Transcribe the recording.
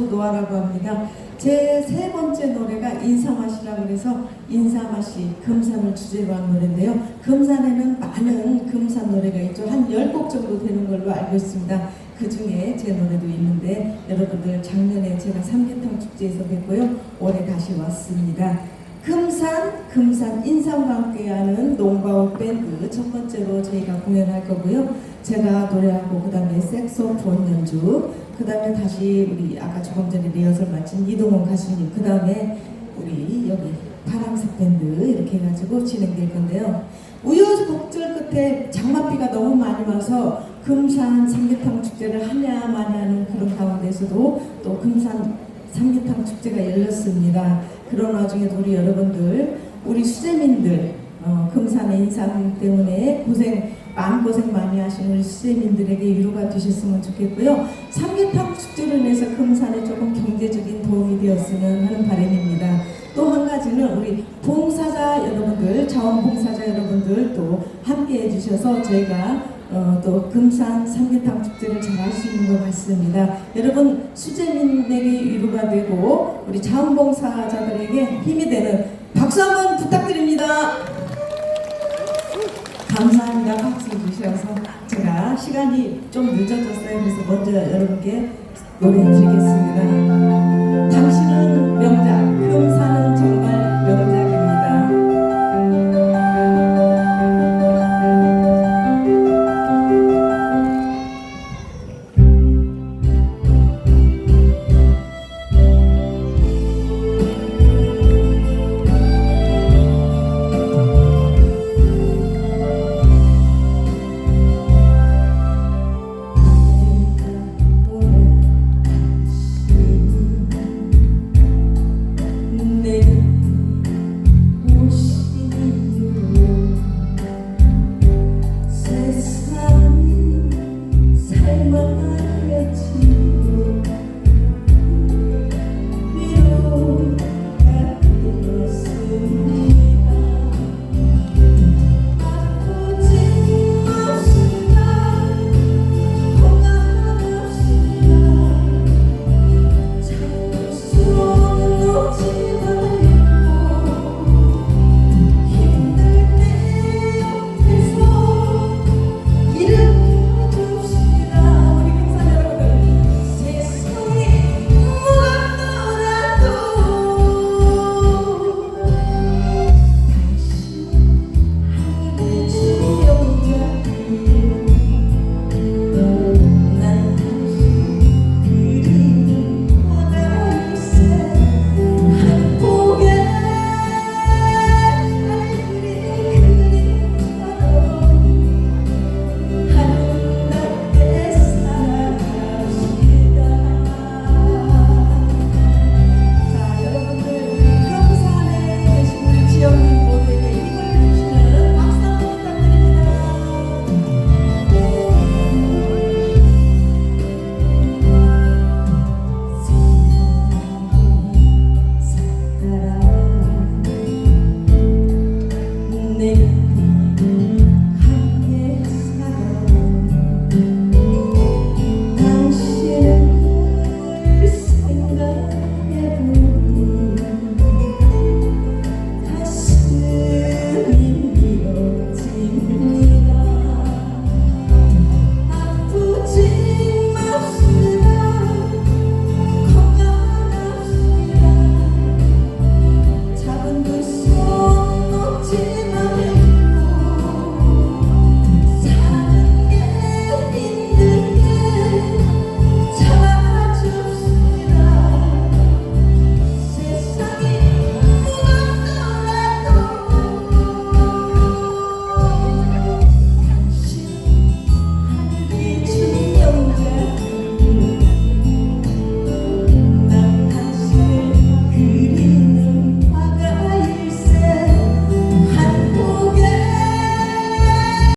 노아라고 합니다. 제 세 번째 노래가 인사맛이라고 그래서 인사맛이 금산을 주제로 한 노래인데요. 금산에는 많은 금산 노래가 있죠. 한 10곡 정도 되는 걸로 알고 있습니다. 그 중에 제 노래도 있는데 여러분들 작년에 제가 삼계탕 축제에서 뵀고요. 올해 다시 왔습니다. 금산, 금산 인삼과 함께하는 농바오 밴드 첫 번째로 저희가 공연할 거고요. 제가 노래하고 그 다음에 색소폰 연주, 그 다음에 다시 우리 아까 조금 전에 리허설 마친 이동원 가수님, 그 다음에 우리 여기 파랑색 밴드 이렇게 해가지고 진행될 건데요. 우여곡절 끝에 장맛비가 너무 많이 와서 금산 삼계탕 축제를 하냐 마냐 하는 그런 가운데서도 또 금산 삼계탕 축제가 열렸습니다. 그런 와중에 우리 여러분들, 우리 수재민들, 어, 금산의 인상 때문에 고생, 마음고생 많이 하시는 우리 수재민들에게 위로가 되셨으면 좋겠고요. 삼계탕 축제로 인해서 금산에 조금 경제적인 도움이 되었으면 하는 바람입니다. 또 한 가지는 우리 봉사자 여러분들, 자원봉사자 여러분들 또 함께 해주셔서 저희가 어, 또 금산 삼계탕 축제를 잘할 수 있는 것 같습니다. 여러분 수재민들이 위로가 되고 우리 자원봉사자들에게 힘이 되는 박수 한번 부탁드립니다. 감사합니다. 박수 주셔서 제가 시간이 좀 늦어졌어요. 그래서 먼저 여러분께 노래 드리겠습니다. 당신은 명작 mãi you.